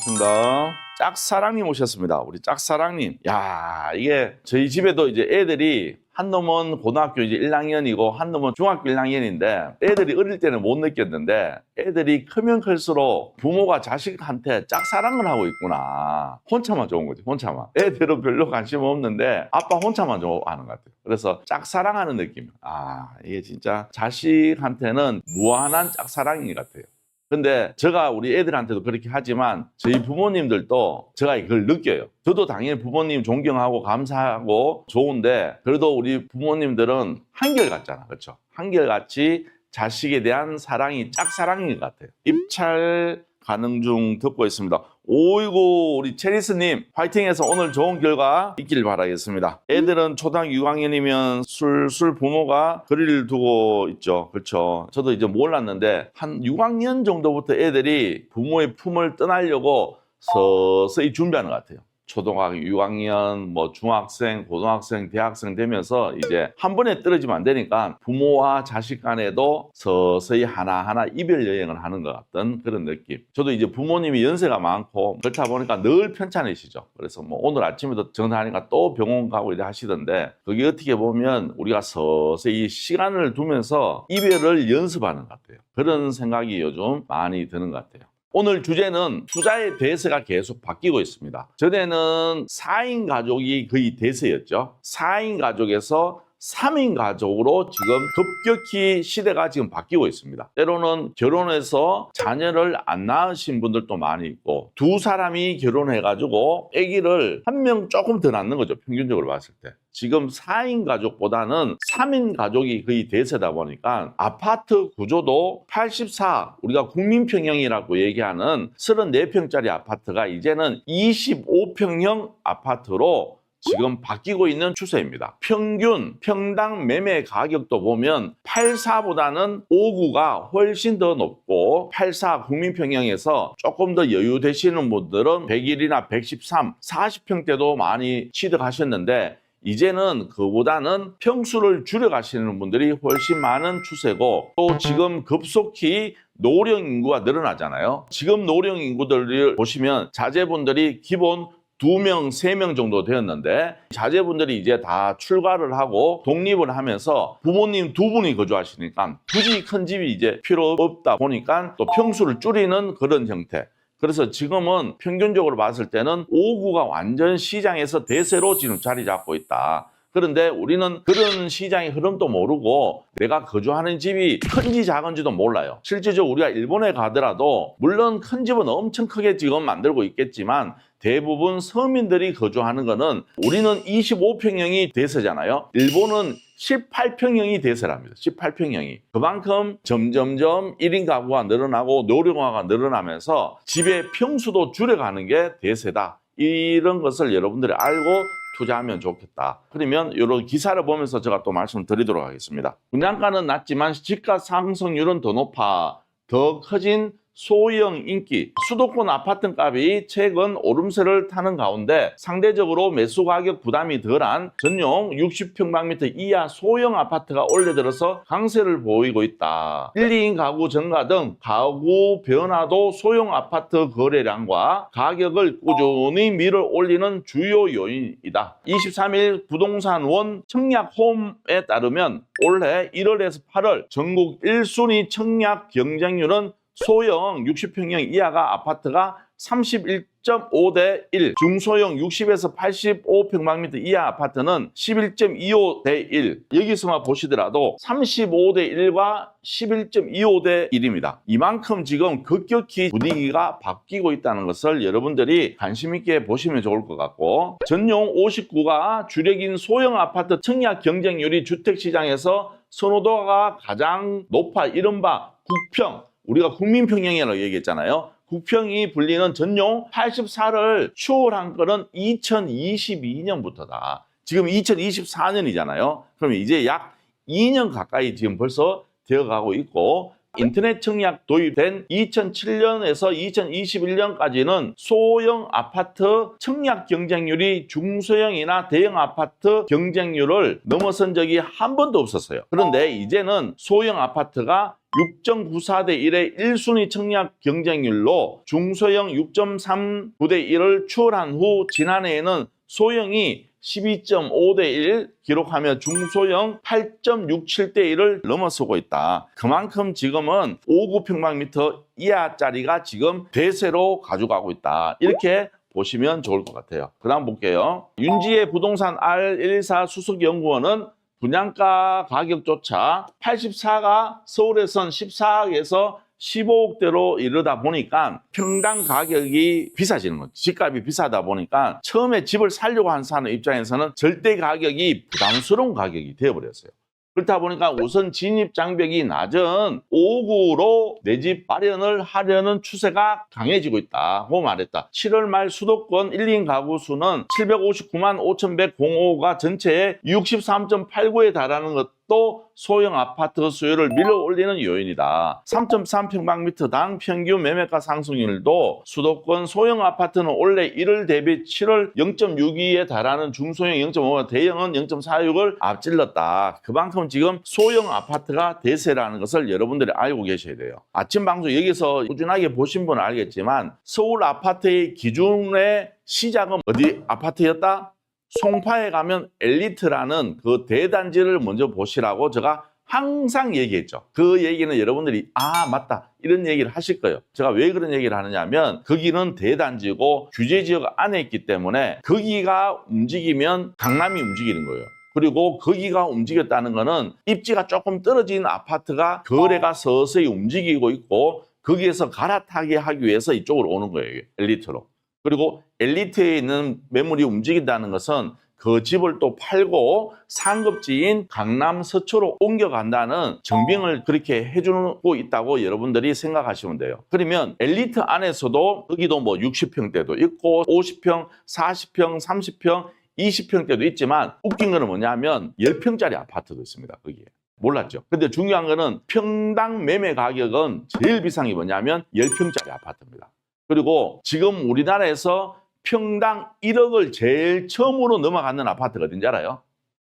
반갑습니다. 짝사랑님 오셨습니다. 우리 짝사랑님. 야, 이게 저희 집에도 이제 애들이 한 놈은 고등학교 이제 1학년이고 한 놈은 중학교 1학년인데 애들이 어릴 때는 못 느꼈는데 애들이 크면 클수록 부모가 자식한테 짝사랑을 하고 있구나. 혼자만 좋은 거지, 혼자만. 애들은 별로 관심 없는데 아빠 혼자만 좋아하는 것 같아요. 그래서 짝사랑하는 느낌. 아, 이게 진짜 자식한테는 무한한 짝사랑인 것 같아요. 근데 제가 우리 애들한테도 그렇게 하지만 저희 부모님들도 제가 그걸 느껴요. 저도 당연히 부모님 존경하고 감사하고 좋은데 그래도 우리 부모님들은 한결같잖아. 그렇죠? 한결같이 자식에 대한 사랑이 짝사랑인 것 같아요. 입찰 가능 중 듣고 있습니다. 오이고 우리 체리스님 화이팅해서 오늘 좋은 결과 있길 바라겠습니다. 애들은 초등학교 6학년이면 술술 부모가 거리를 두고 있죠. 그렇죠. 저도 이제 몰랐는데 한 6학년 정도부터 애들이 부모의 품을 떠나려고 서서히 준비하는 것 같아요. 초등학교 6학년, 뭐 중학생, 고등학생, 대학생 되면서 이제 한 번에 떨어지면 안 되니까 부모와 자식 간에도 서서히 하나하나 이별 여행을 하는 것 같던 그런 느낌. 저도 이제 부모님이 연세가 많고 그렇다 보니까 늘 편찮으시죠. 그래서 뭐 오늘 아침에도 전화하니까 또 병원 가고 이래 하시던데 그게 어떻게 보면 우리가 서서히 시간을 두면서 이별을 연습하는 것 같아요. 그런 생각이 요즘 많이 드는 것 같아요. 오늘 주제는 투자의 대세가 계속 바뀌고 있습니다. 전에는 4인 가족이 거의 대세였죠. 4인 가족에서 3인 가족으로 지금 급격히 시대가 지금 바뀌고 있습니다. 때로는 결혼해서 자녀를 안 낳으신 분들도 많이 있고 두 사람이 결혼해가지고 아기를 한 명 조금 더 낳는 거죠. 평균적으로 봤을 때. 지금 4인 가족보다는 3인 가족이 거의 대세다 보니까 아파트 구조도 84, 우리가 국민평형이라고 얘기하는 34평짜리 아파트가 이제는 25평형 아파트로 지금 바뀌고 있는 추세입니다. 평균 평당 매매 가격도 보면 84보다는 59가 훨씬 더 높고 84 국민평형에서 조금 더 여유 되시는 분들은 101이나 113, 40평대도 많이 취득하셨는데 이제는 그보다는 평수를 줄여가시는 분들이 훨씬 많은 추세고 또 지금 급속히 노령 인구가 늘어나잖아요. 지금 노령 인구들을 보시면 자제분들이 기본 두 명, 세 명 정도 되었는데 자제분들이 이제 다 출가를 하고 독립을 하면서 부모님 두 분이 거주하시니까 굳이 큰 집이 이제 필요 없다 보니까 또 평수를 줄이는 그런 형태. 그래서 지금은 평균적으로 봤을 때는 5구가 완전 시장에서 대세로 지금 자리 잡고 있다. 그런데 우리는 그런 시장의 흐름도 모르고 내가 거주하는 집이 큰지 작은지도 몰라요. 실제적으로 우리가 일본에 가더라도 물론 큰 집은 엄청 크게 지금 만들고 있겠지만 대부분 서민들이 거주하는 거는 우리는 25평형이 대세잖아요. 일본은 18평형이 대세랍니다. 18평형이. 그만큼 점점점 1인 가구가 늘어나고 노령화가 늘어나면서 집의 평수도 줄여가는 게 대세다. 이런 것을 여러분들이 알고 투자하면 좋겠다. 그러면 이런 기사를 보면서 제가 또 말씀드리도록 하겠습니다. 분양가는 낮지만 시가 상승률은 더 높아 더 커진 소형 인기 수도권 아파트 값이 최근 오름세를 타는 가운데 상대적으로 매수 가격 부담이 덜한 전용 60평방미터 이하 소형 아파트가 올해 들어서 강세를 보이고 있다. 1, 2인 가구 증가 등 가구 변화도 소형 아파트 거래량과 가격을 꾸준히 밀어 올리는 주요 요인이다. 23일 부동산원 청약홈에 따르면 올해 1월에서 8월 전국 1순위 청약 경쟁률은 소형 60평형 이하가 아파트가 31.5대 1, 중소형 60에서 85평방미터 이하 아파트는 11.25 대 1. 여기서만 보시더라도 35대 1과 11.25대 1입니다. 이만큼 지금 급격히 분위기가 바뀌고 있다는 것을 여러분들이 관심 있게 보시면 좋을 것 같고 전용 59가 주력인 소형 아파트 청약 경쟁률이 주택시장에서 선호도가 가장 높아 이른바 국평 우리가 국민평형이라고 얘기했잖아요. 국평이 불리는 전용 84를 추월한 거는 2022년부터다. 지금 2024년이잖아요. 그러면 이제 약 2년 가까이 지금 벌써 되어가고 있고 인터넷 청약 도입된 2007년에서 2021년까지는 소형 아파트 청약 경쟁률이 중소형이나 대형 아파트 경쟁률을 넘어선 적이 한 번도 없었어요. 그런데 이제는 소형 아파트가 6.94대 1의 1순위 청약 경쟁률로 중소형 6.39대 1을 추월한 후 지난해에는 소형이 12.5 대 1 기록하며 중소형 8.67대 1을 넘어서고 있다. 그만큼 지금은 59평방미터 이하짜리가 지금 대세로 가져가고 있다. 이렇게 보시면 좋을 것 같아요. 그 다음 볼게요. 윤지의 부동산 R14 수석연구원은 분양가 가격조차 84가 서울에선 14억에서 15억대로 이르다 보니까 평당 가격이 비싸지는 거죠. 집값이 비싸다 보니까 처음에 집을 살려고 한 사람 입장에서는 절대 가격이 부담스러운 가격이 되어버렸어요. 그렇다 보니까 우선 진입 장벽이 낮은 5구로 내 집 마련을 하려는 추세가 강해지고 있다고 말했다. 7월 말 수도권 1인 가구 수는 759만 5,105가 전체의 63.89에 달하는 것 도 소형 아파트 수요를 밀어 올리는 요인이다. 3.3평방미터당 평균 매매가 상승률도 수도권 소형 아파트는 올해 1월 대비 7월 0.62에 달하는 중소형 0.5, 대형은 0.46을 앞질렀다. 그만큼 지금 소형 아파트가 대세라는 것을 여러분들이 알고 계셔야 돼요. 아침 방송 여기서 꾸준하게 보신 분은 알겠지만 서울 아파트의 기준의 시작은 어디 아파트였다? 송파에 가면 엘리트라는 그 대단지를 먼저 보시라고 제가 항상 얘기했죠. 그 얘기는 여러분들이 아 맞다 이런 얘기를 하실 거예요. 제가 왜 그런 얘기를 하느냐면 거기는 대단지고 규제 지역 안에 있기 때문에 거기가 움직이면 강남이 움직이는 거예요. 그리고 거기가 움직였다는 거는 입지가 조금 떨어진 아파트가 거래가 서서히 움직이고 있고 거기에서 갈아타게 하기 위해서 이쪽으로 오는 거예요. 엘리트로. 그리고 엘리트에 있는 매물이 움직인다는 것은 그 집을 또 팔고 상급지인 강남 서초로 옮겨간다는 증빙을 그렇게 해주고 있다고 여러분들이 생각하시면 돼요. 그러면 엘리트 안에서도 여기도 뭐 60평대도 있고 50평, 40평, 30평, 20평대도 있지만 웃긴 거는 뭐냐면 10평짜리 아파트도 있습니다. 거기에. 몰랐죠. 근데 중요한 거는 평당 매매 가격은 제일 비싼 게 뭐냐면 10평짜리 아파트입니다. 그리고 지금 우리나라에서 평당 1억을 제일 처음으로 넘어가는 아파트가 어딘지 알아요?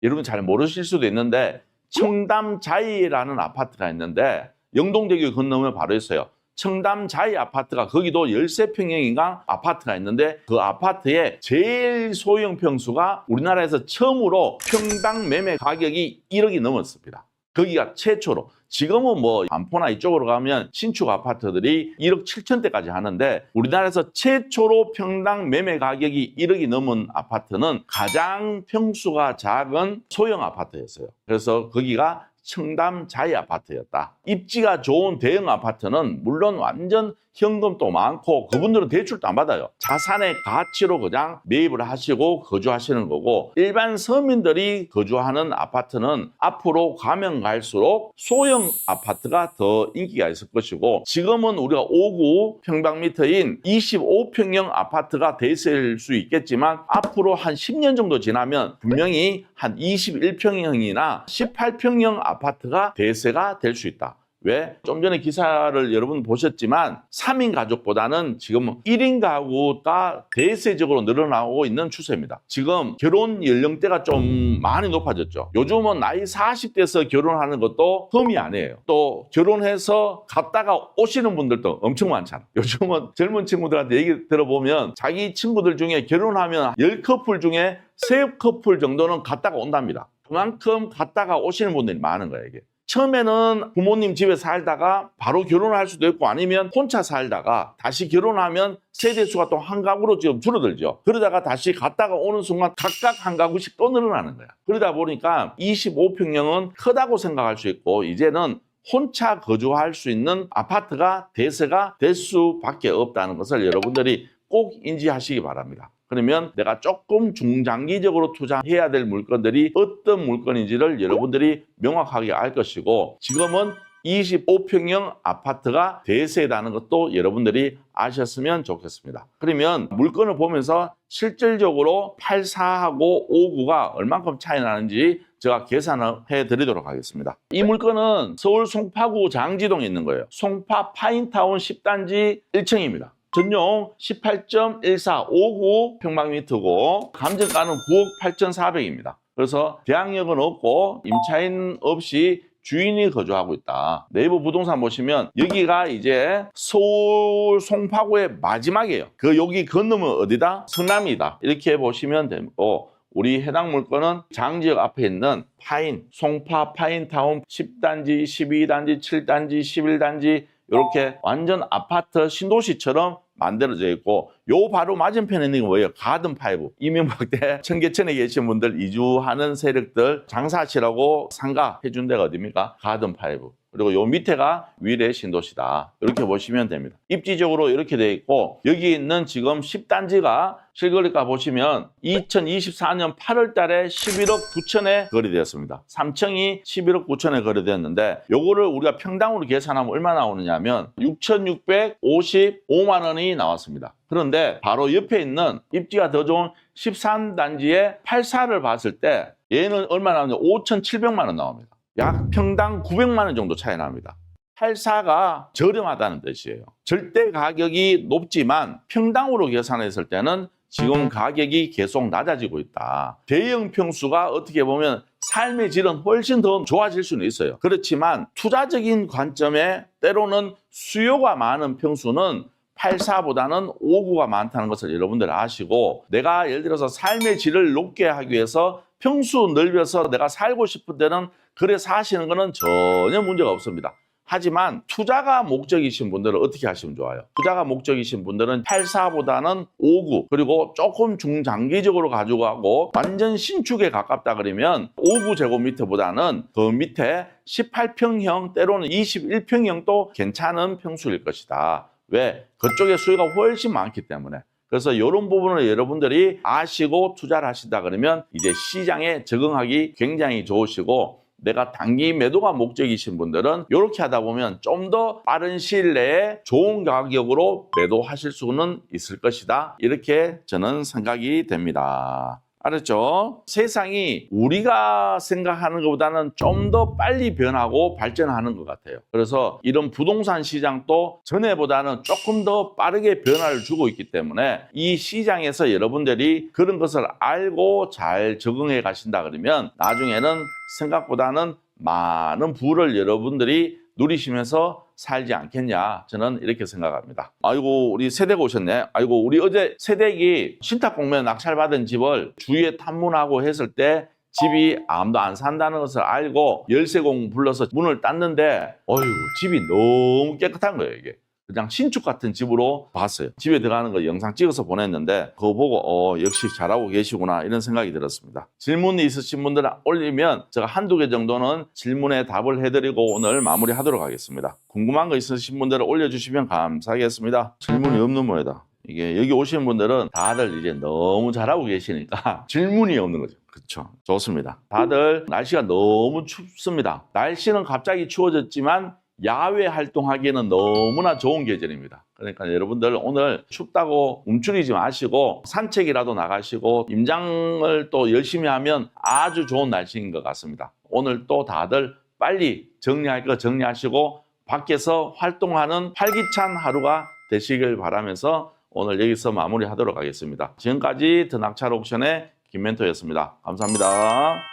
여러분 잘 모르실 수도 있는데 청담자이라는 아파트가 있는데 영동대교 건너면 바로 있어요. 청담자이 아파트가 거기도 13평형인가 아파트가 있는데 그 아파트의 제일 소형 평수가 우리나라에서 처음으로 평당 매매 가격이 1억이 넘었습니다. 거기가 최초로 지금은 뭐 반포나 이쪽으로 가면 신축 아파트들이 1억 7천대까지 하는데 우리나라에서 최초로 평당 매매 가격이 1억이 넘은 아파트는 가장 평수가 작은 소형 아파트였어요. 그래서 거기가 청담 자이 아파트였다. 입지가 좋은 대형 아파트는 물론 완전 현금도 많고 그분들은 대출도 안 받아요. 자산의 가치로 그냥 매입을 하시고 거주하시는 거고 일반 서민들이 거주하는 아파트는 앞으로 가면 갈수록 소형 아파트가 더 인기가 있을 것이고 지금은 우리가 5구 평방미터인 25평형 아파트가 대세일 수 있겠지만 앞으로 한 10년 정도 지나면 분명히 한 21평형이나 18평형 아파트가 대세가 될 수 있다. 왜? 좀 전에 기사를 여러분 보셨지만 3인 가족보다는 지금 1인 가구가 대세적으로 늘어나고 있는 추세입니다. 지금 결혼 연령대가 좀 많이 높아졌죠. 요즘은 나이 40대에서 결혼하는 것도 흠이 아니에요. 또 결혼해서 갔다가 오시는 분들도 엄청 많잖아. 요즘은 젊은 친구들한테 얘기 들어보면 자기 친구들 중에 결혼하면 10커플 중에 3커플 정도는 갔다가 온답니다. 그만큼 갔다가 오시는 분들이 많은 거예요, 이게. 처음에는 부모님 집에 살다가 바로 결혼을 할 수도 있고 아니면 혼자 살다가 다시 결혼하면 세대수가 또 한 가구로 지금 줄어들죠. 그러다가 다시 갔다가 오는 순간 각각 한 가구씩 또 늘어나는 거야. 그러다 보니까 25평형은 크다고 생각할 수 있고 이제는 혼자 거주할 수 있는 아파트가 대세가 될 수밖에 없다는 것을 여러분들이 꼭 인지하시기 바랍니다. 그러면 내가 조금 중장기적으로 투자해야 될 물건들이 어떤 물건인지를 여러분들이 명확하게 알 것이고 지금은 25평형 아파트가 대세라는 것도 여러분들이 아셨으면 좋겠습니다. 그러면 물건을 보면서 실질적으로 84하고 59가 얼만큼 차이 나는지 제가 계산을 해드리도록 하겠습니다. 이 물건은 서울 송파구 장지동에 있는 거예요. 송파 파인타운 10단지 1층입니다. 전용 18.1459 평방미터고 감정가는 9억 8,400입니다. 그래서 대항력은 없고 임차인 없이 주인이 거주하고 있다. 네이버 부동산 보시면 여기가 이제 서울 송파구의 마지막이에요. 그 여기 건너면 어디다? 성남이다. 이렇게 보시면 되고 우리 해당 물건은 장지역 앞에 있는 파인, 송파 파인타운 10단지, 12단지, 7단지, 11단지 이렇게 완전 아파트 신도시처럼 만들어져 있고 요 바로 맞은편에 있는 게 뭐예요? 가든 파이브. 이명박 때 청계천에 계신 분들 이주하는 세력들 장사하시라고 상가 해 준 데가 어딥니까? 가든 파이브. 그리고 요 밑에가 위례 신도시다. 이렇게 보시면 됩니다. 입지적으로 이렇게 돼 있고 여기 있는 지금 10단지가 실거래가 보시면 2024년 8월 달에 11억 9천에 거래되었습니다. 3층이 11억 9천에 거래되었는데 요거를 우리가 평당으로 계산하면 얼마 나오느냐면 6,655만 원이 나왔습니다. 그런데 바로 옆에 있는 입지가 더 좋은 13단지의 84를 봤을 때 얘는 얼마 나오냐 5,700만 원 나옵니다. 약 평당 900만 원 정도 차이 납니다. 84가 저렴하다는 뜻이에요. 절대 가격이 높지만 평당으로 계산했을 때는 지금 가격이 계속 낮아지고 있다. 대형 평수가 어떻게 보면 삶의 질은 훨씬 더 좋아질 수는 있어요. 그렇지만 투자적인 관점에 때로는 수요가 많은 평수는 84보다는 59가 많다는 것을 여러분들 아시고 내가 예를 들어서 삶의 질을 높게 하기 위해서 평수 넓혀서 내가 살고 싶은 데는 그래 사시는 거는 전혀 문제가 없습니다. 하지만 투자가 목적이신 분들은 어떻게 하시면 좋아요? 투자가 목적이신 분들은 84보다는 59 그리고 조금 중장기적으로 가지고 가고 완전 신축에 가깝다 그러면 59 제곱미터보다는 그 밑에 18평형 때로는 21평형도 괜찮은 평수일 것이다. 왜? 그쪽에 수요가 훨씬 많기 때문에. 그래서 이런 부분을 여러분들이 아시고 투자를 하신다 그러면 이제 시장에 적응하기 굉장히 좋으시고 내가 단기 매도가 목적이신 분들은 이렇게 하다 보면 좀 더 빠른 시일 내에 좋은 가격으로 매도하실 수는 있을 것이다. 이렇게 저는 생각이 됩니다. 알았죠? 세상이 우리가 생각하는 것보다는 좀 더 빨리 변하고 발전하는 것 같아요. 그래서 이런 부동산 시장도 전에보다는 조금 더 빠르게 변화를 주고 있기 때문에 이 시장에서 여러분들이 그런 것을 알고 잘 적응해 가신다 그러면 나중에는 생각보다는 많은 부를 여러분들이 누리시면서 살지 않겠냐 저는 이렇게 생각합니다. 아이고 우리 세대가 오셨네. 아이고 우리 어제 세댁이 신탁 공면 낙찰받은 집을 주위에 탐문하고 했을 때 집이 아무도 안 산다는 것을 알고 열쇠공 불러서 문을 땄는데 어휴 집이 너무 깨끗한 거예요 이게. 그냥 신축 같은 집으로 봤어요. 집에 들어가는 거 영상 찍어서 보냈는데 그거 보고 어 역시 잘하고 계시구나 이런 생각이 들었습니다. 질문이 있으신 분들은 올리면 제가 한두 개 정도는 질문에 답을 해드리고 오늘 마무리하도록 하겠습니다. 궁금한 거 있으신 분들은 올려주시면 감사하겠습니다. 질문이 없는 모양이다. 이게 여기 오시는 분들은 다들 이제 너무 잘하고 계시니까 질문이 없는 거죠. 그렇죠. 좋습니다. 다들 날씨가 너무 춥습니다. 날씨는 갑자기 추워졌지만 야외 활동하기에는 너무나 좋은 계절입니다. 그러니까 여러분들 오늘 춥다고 움츠리지 마시고 산책이라도 나가시고 임장을 또 열심히 하면 아주 좋은 날씨인 것 같습니다. 오늘 또 다들 빨리 정리할 거 정리하시고 밖에서 활동하는 활기찬 하루가 되시길 바라면서 오늘 여기서 마무리하도록 하겠습니다. 지금까지 더 낙찰 옥션의 김멘토였습니다. 감사합니다.